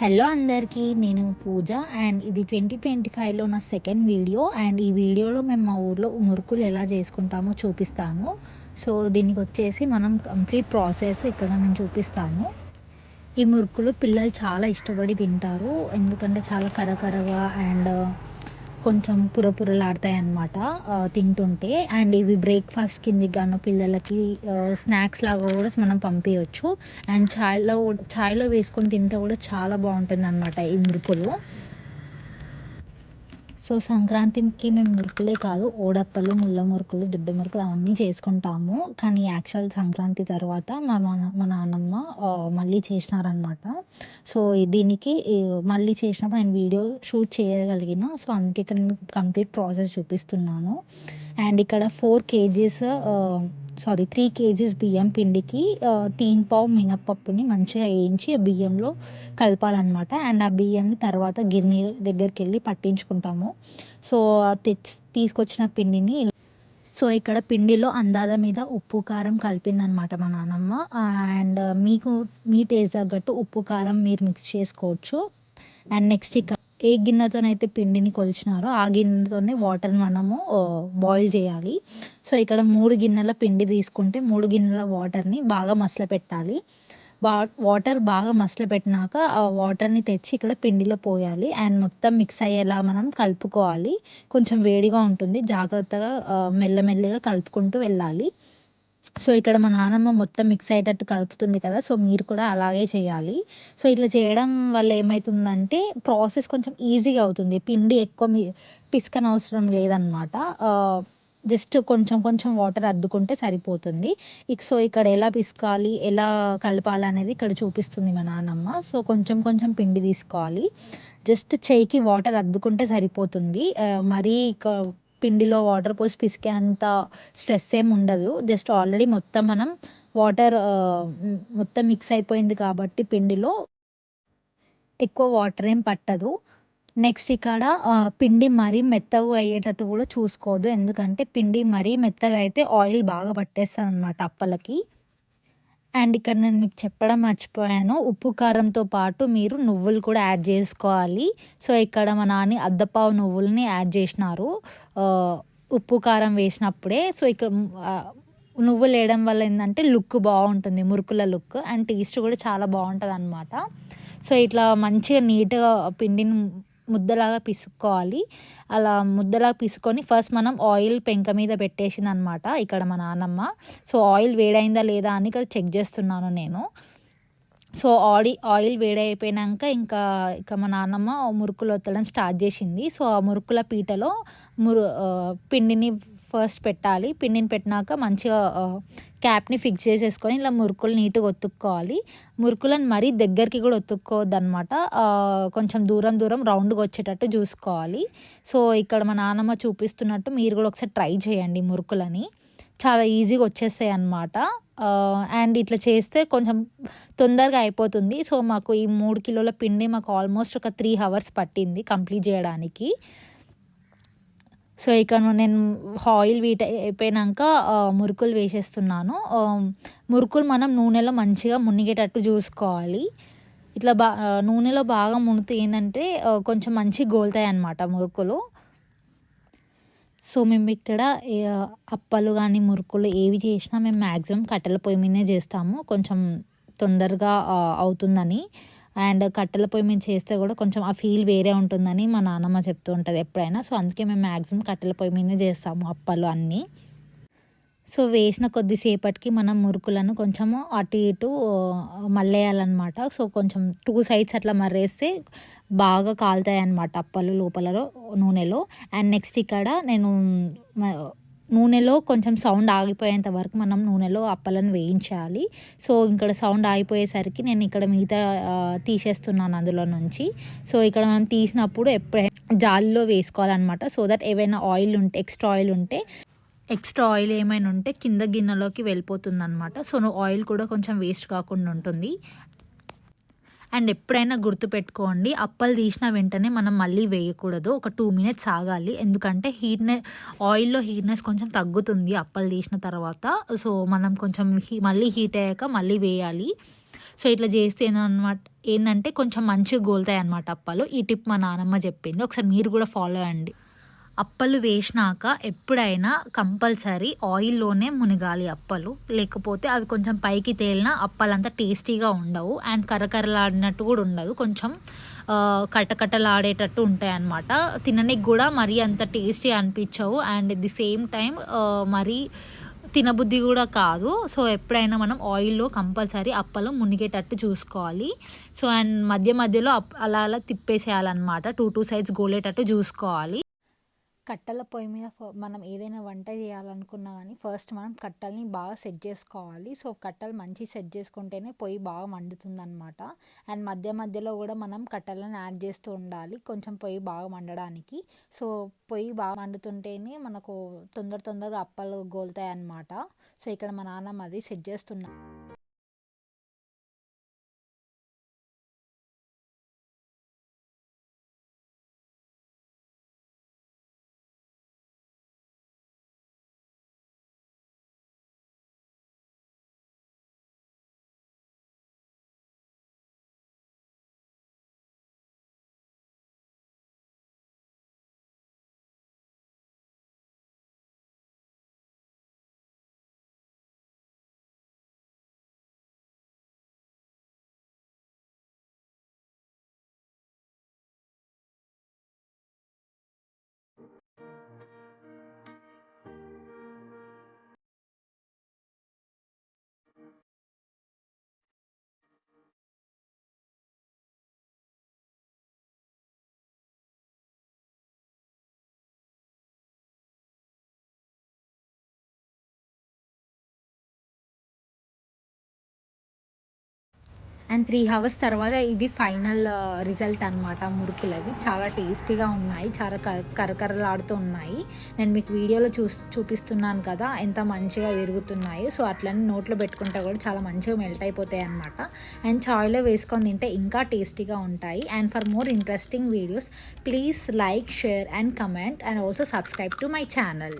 Hello అందరికీ నేను Pooja and ఇది ట్వంటీ ట్వంటీ ఫైవ్లో నా సెకండ్ వీడియో అండ్ ఈ వీడియోలో మేము మా ఊర్లో మురుకులు ఎలా చేసుకుంటామో చూపిస్తాను సో దీనికి వచ్చేసి మనం కంప్లీట్ ప్రాసెస్ ఇక్కడ నేను చూపిస్తాను. ఈ మురుకులు పిల్లలు చాలా ఇష్టపడి తింటారు. ఎందుకంటే చాలా కరకరగా అండ్ కొంచెం పురపురలాడతాయి అన్నమాట తింటుంటే. అండ్ ఇవి బ్రేక్ఫాస్ట్ కింది గాను పిల్లలకి స్నాక్స్ లాగా కూడా మనం పంపించవచ్చు అండ్ ఛాయ్లో ఛాయ్లో వేసుకొని తింటే కూడా చాలా బాగుంటుంది అనమాట ఈ మురుకులు. సో సంక్రాంతికి మేము మురుకులే కాదు ఓడప్పలు ముళ్ళ మురుకులు దుడ్డ మురుకులు అవన్నీ చేసుకుంటాము. కానీ యాక్చువల్ సంక్రాంతి తర్వాత మా మా నాన్నమ్మ మళ్ళీ చేసినారనమాట సో దీనికి మళ్ళీ చేసినప్పుడు నేను వీడియో షూట్ చేయగలిగిన సో అందుకే ఇక్కడ నేను కంప్లీట్ ప్రాసెస్ చూపిస్తున్నాను. అండ్ ఇక్కడ four KGs sorry three KGs బియ్యం పిండికి తీన్ పావు మినప్పప్పుని మంచిగా వేయించి ఆ బియ్యంలో కలపాలన్నమాట. అండ్ ఆ బియ్యాన్ని తర్వాత గిన్నె దగ్గరికి వెళ్ళి పట్టించుకుంటాము. సో తెచ్చి తీసుకొచ్చిన పిండిని సో ఇక్కడ పిండిలో అందాల మీద ఉప్పు కారం కలిపిందనమాట మా నాన్నమ్మ అండ్ మీకు మీ టేస్ట్ తగ్గట్టు ఉప్పు కారం మీరు మిక్స్ చేసుకోవచ్చు. అండ్ నెక్స్ట్ ఇక్కడ ఏ గిన్నెతోనైతే పిండిని కొలిచినారో ఆ గిన్నెతోనే వాటర్ మనము బాయిల్ చేయాలి. సో ఇక్కడ మూడు గిన్నెల పిండి తీసుకుంటే మూడు గిన్నెల వాటర్ని బాగా మసలు పెట్టాలి. వా వాటర్ బాగా మసలు పెట్టినాక ఆ వాటర్ని తెచ్చి ఇక్కడ పిండిలో పోయాలి. అండ్ మొత్తం మిక్స్ అయ్యేలా మనం కలుపుకోవాలి. కొంచెం వేడిగా ఉంటుంది. జాగ్రత్తగా మెల్లమెల్లగా కలుపుకుంటూ వెళ్ళాలి. సో ఇక్కడ మా నానమ్మ మొత్తం మిక్స్ అయ్యేటట్టు కలుపుతుంది కదా సో మీరు కూడా అలాగే చేయాలి. సో ఇట్లా చేయడం వల్ల ఏమవుతుందంటే ప్రాసెస్ కొంచెం ఈజీగా అవుతుంది. పిండి ఎక్కువ మీ పిసుకన అవసరం లేదనమాట జస్ట్ కొంచెం కొంచెం వాటర్ అద్దుకుంటే సరిపోతుంది. ఇక సో ఇక్కడ ఎలా పిసకాలి ఎలా కలపాలి అనేది ఇక్కడ చూపిస్తుంది మా నాన్నమ్మ సో కొంచెం కొంచెం పిండి తీసుకోవాలి. జస్ట్ చేయికి వాటర్ అద్దుకుంటే సరిపోతుంది. మరీ ఇక పిండిలో వాటర్ పోసి పిసికే అంత స్ట్రెస్ ఏమి ఉండదు. జస్ట్ ఆల్రెడీ మొత్తం మనం వాటర్ మొత్తం మిక్స్ అయిపోయింది కాబట్టి పిండిలో ఎక్కువ వాటర్ ఏం పట్టదు. నెక్స్ట్ ఇక్కడ పిండి మరీ మెత్తగా అయ్యేటట్టు కూడా చూసుకోవద్దు ఎందుకంటే పిండి మరీ మెత్తగా అయితే ఆయిల్ బాగా పట్టేస్తుంది అనమాట అప్పలకి. అండ్ ఇక్కడ నేను మీకు చెప్పడం మర్చిపోయాను. ఉప్పు కారంతో పాటు మీరు నువ్వులు కూడా యాడ్ చేసుకోవాలి. సో ఇక్కడ మా నాని అద్దపావు నువ్వుల్ని యాడ్ చేసినారు. ఉప్పు కారం వేసినప్పుడే. సో ఇక్కడ నువ్వులు వేయడం వల్ల ఏంటంటే లుక్ బాగుంటుంది. మురుకుల లుక్ అండ్ టేస్ట్ కూడా చాలా బాగుంటుంది అనమాట సో ఇట్లా మంచిగా నీట్గా పిండిని ముద్దలాగా పిసుక్కోవాలి. అలా ముద్దలాగా పిసుకొని ఫస్ట్ మనం ఆయిల్ పెంక మీద పెట్టేసింది అనమాట ఇక్కడ మా నాన్నమ్మ సో ఆయిల్ వేడైందా లేదా అని ఇక్కడ చెక్ చేస్తున్నాను నేను. సో ఆడి ఆయిల్ వేడైపోయినాక ఇంకా ఇక మా నాన్నమ్మ మురుకులు వత్తడం స్టార్ట్ చేసింది. సో ఆ మురుకుల పీటలో మురు పిండిని ఫస్ట్ పెట్టాలి. పిండిని పెట్టినాక మంచిగా క్యాప్ని ఫిక్స్ చేసేసుకొని ఇలా మురుకులు నీట్గా ఒత్తుక్కోవాలి. మురుకులను మరీ దగ్గరికి కూడా ఒత్తుక్కోవద్దు అనమాట కొంచెం దూరం దూరం రౌండ్గా వచ్చేటట్టు చూసుకోవాలి. సో ఇక్కడ మా నాన్నమ్మ చూపిస్తున్నట్టు మీరు కూడా ఒకసారి ట్రై చేయండి మురుకులని. చాలా ఈజీగా వచ్చేస్తాయి అన్నమాట అండ్ ఇట్లా చేస్తే కొంచెం తొందరగా అయిపోతుంది. సో మాకు ఈ మూడు కిలోల పిండి మాకు ఆల్మోస్ట్ ఒక త్రీ అవర్స్ పట్టింది కంప్లీట్ చేయడానికి. సో ఇక నేను ఆయిల్ వీట్ అయిపోయినాక మురుకులు వేసేస్తున్నాను. మురుకులు మనం నూనెలో మంచిగా మునిగేటట్టు చూసుకోవాలి. ఇట్లా బా నూనెలో బాగా మునిగితే ఏంటంటే కొంచెం మంచి గోలుతాయి అన్నమాట మురుకులు. సో మేము ఇక్కడ అప్పలు కానీ మురుకులు ఏవి చేసినా మేము మ్యాక్సిమం కట్టెల పొయ్యి మీదే చేస్తాము. కొంచెం తొందరగా అవుతుందని. అండ్ కట్టెల పొయ్యి మీద చేస్తే కూడా కొంచెం ఆ ఫీల్ వేరే ఉంటుందని మా నాన్నమ్మ చెప్తూ ఉంటుంది ఎప్పుడైనా. సో అందుకే మేము మ్యాక్సిమం కట్టెల పొయ్యి మీదే చేస్తాము అప్పలు అన్నీ. సో వేసిన కొద్దిసేపటికి మనం మురుకులను కొంచెము అటు ఇటు మల్లేయాలన్నమాట. సో కొంచెం టూ సైడ్స్ అట్లా మర్రేస్తే బాగా కాలుతాయి అన్నమాట అప్పలు లోపలలో నూనెలో. అండ్ నెక్స్ట్ ఇక్కడ నేను నూనెలో కొంచెం సౌండ్ ఆగిపోయేంత వరకు మనం నూనెలో అప్పలను వేయించాలి. సో ఇక్కడ సౌండ్ ఆగిపోయేసరికి నేను ఇక్కడ మిగతా తీసేస్తున్నాను అందులో నుంచి. సో ఇక్కడ మనం తీసినప్పుడు ఎప్పుడైనా జాలిలో వేసుకోవాలన్నమాట. సో దట్ ఏవైనా ఆయిల్ ఉంటే ఎక్స్ట్రా ఆయిల్ ఉంటే ఎక్స్ట్రా ఆయిల్ ఏమైనా ఉంటే కింద గిన్నెలోకి వెళ్ళిపోతుంది అనమాట సో ఆయిల్ కూడా కొంచెం వేస్ట్ కాకుండా ఉంటుంది. అండ్ ఎప్పుడైనా గుర్తుపెట్టుకోండి అప్పలు తీసిన వెంటనే మనం మళ్ళీ వేయకూడదు. ఒక టూ మినిట్స్ ఆగాలి. ఎందుకంటే హీట్నెస్ ఆయిల్లో హీట్నెస్ కొంచెం తగ్గుతుంది అప్పలు తీసిన తర్వాత. సో మనం కొంచెం మళ్ళీ హీట్ అయ్యాక మళ్ళీ వేయాలి. సో ఇట్లా చేస్తే అనమాట ఏంటంటే కొంచెం మంచిగా గోలుతాయి అనమాట అప్పాలు. ఈ టిప్ మా నానమ్మ చెప్పింది. ఒకసారి మీరు కూడా ఫాలో అవ్వండి అప్పలు వేసినాక ఎప్పుడైనా కంపల్సరీ ఆయిల్లోనే మునగాలి అప్పలు. లేకపోతే అవి కొంచెం పైకి తేలిన అప్పలంతా టేస్టీగా ఉండవు. అండ్ కరకరలాడినట్టు కూడా ఉండదు. కొంచెం కటకటలాడేటట్టు ఉంటాయి అన్నమాట తిననికి కూడా మరీ అంత టేస్టీ అనిపించవు. అండ్ ది సేమ్ టైం మరీ తినబుద్ధి కూడా కాదు. సో ఎప్పుడైనా మనం ఆయిల్లో కంపల్సరీ అప్పలు మునిగేటట్టు చూసుకోవాలి. సో అండ్ మధ్య మధ్యలో అప్ అలా అలా తిప్పేసేయాలన్నమాట. టూ టూ సైడ్స్ గోలేటట్టు చూసుకోవాలి. కట్టెల పొయ్యి మీద మనం ఏదైనా వంట చేయాలనుకున్నా కానీ ఫస్ట్ మనం కట్టెల్ని బాగా సెట్ చేసుకోవాలి. సో కట్టెలు మంచి సెట్ చేసుకుంటేనే పొయ్యి బాగా మండుతుంది అనమాట అండ్ మధ్య మధ్యలో కూడా మనం కట్టెలను యాడ్ చేస్తూ ఉండాలి. కొంచెం పొయ్యి బాగా మండడానికి. సో పొయ్యి బాగా మండుతుంటేనే మనకు తొందర తొందరగా అప్పలు గోలుతాయి అన్నమాట సో ఇక్కడ మా నాన్నమ్మ అది సెట్ చేస్తున్నా అండ్ త్రీ అవర్స్ తర్వాత ఇది ఫైనల్ రిజల్ట్ అనమాట మురుకులది. చాలా టేస్టీగా ఉన్నాయి చాలా కర కరకరలాడుతూ ఉన్నాయి. నేను మీకు వీడియోలో చూ చూపిస్తున్నాను కదా ఎంత మంచిగా విరుగుతున్నాయి. సో అట్లనే నోట్లో పెట్టుకుంటే కూడా చాలా మంచిగా మెల్ట్ అయిపోతాయి అనమాట అండ్ చాయ్లో వేసుకొని తింటే ఇంకా టేస్టీగా ఉంటాయి. And for more interesting videos please like share and comment and also subscribe to my channel